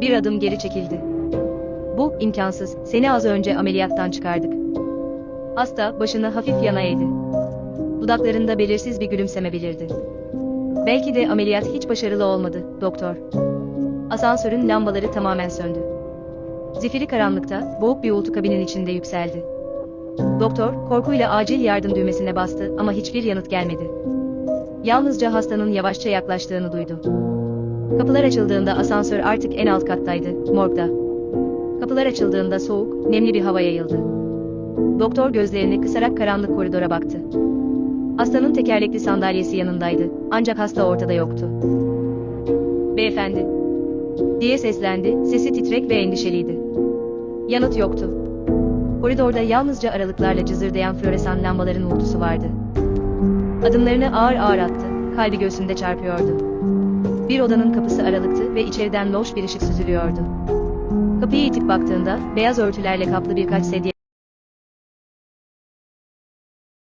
Bir adım geri çekildi. Bu, imkansız. Seni az önce ameliyattan çıkardık. Hasta, başını hafif yana eğdi. Dudaklarında belirsiz bir gülümseme belirdi. Belki de ameliyat hiç başarılı olmadı, doktor. Asansörün lambaları tamamen söndü. Zifiri karanlıkta, boğuk bir uğultu kabinin içinde yükseldi. Doktor, korkuyla acil yardım düğmesine bastı ama hiçbir yanıt gelmedi. Yalnızca hastanın yavaşça yaklaştığını duydu. Kapılar açıldığında asansör artık en alt kattaydı, morgda. Kapılar açıldığında soğuk, nemli bir hava yayıldı. Doktor gözlerini kısarak karanlık koridora baktı. Hastanın tekerlekli sandalyesi yanındaydı, ancak hasta ortada yoktu. Beyefendi, diye seslendi, sesi titrek ve endişeliydi. Yanıt yoktu. Koridorda yalnızca aralıklarla cızırdayan floresan lambaların uğultusu vardı. Adımlarını ağır ağır attı, kalbi göğsünde çarpıyordu. Bir odanın kapısı aralıktı ve içeriden loş bir ışık süzülüyordu. Kapıyı itip baktığında, beyaz örtülerle kaplı birkaç sedye